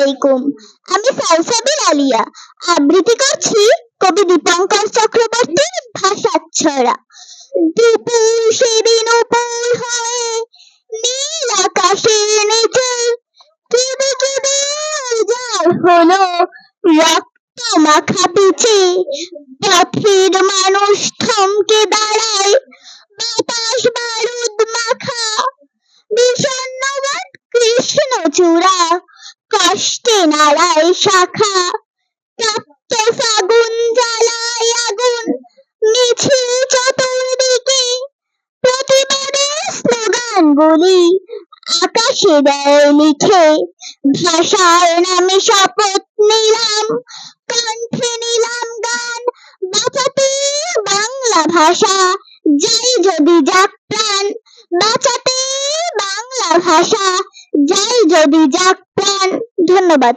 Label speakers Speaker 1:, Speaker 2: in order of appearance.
Speaker 1: আলাইকুম। আমি সালসাবিল আলিয়া। আবৃত্তি করছি কবি দীপঙ্কর চক্রবর্তীর ভাষাচ্ছরা। দুপুর সেদিন উপর নীল আকাশের নিচে। হলো রক্ত মাখা পিছে। পথের মানুষ থমকে দাঁড়ায়, বাতাস বারুদ মাখা। বিষণ্ণ বট কৃষ্ণচূড়া কষ্টে নাড়ায় শাখা, তপ্ত ফাগুন জ্বালায় আগুন, মিছিল চতুর্দিকে প্রতিবাদের স্লোগান বলি আকাশে দেয় লিখে ভাষার নামে শপথ নিলাম, কণ্ঠে নিলাম গান, বাঁচাতে বাংলা ভাষা যাই যদি যাক প্রাণ, বাঁচাতে বাংলা ভাষা যাই যদি যাক প্রাণ ধন্যবাদ।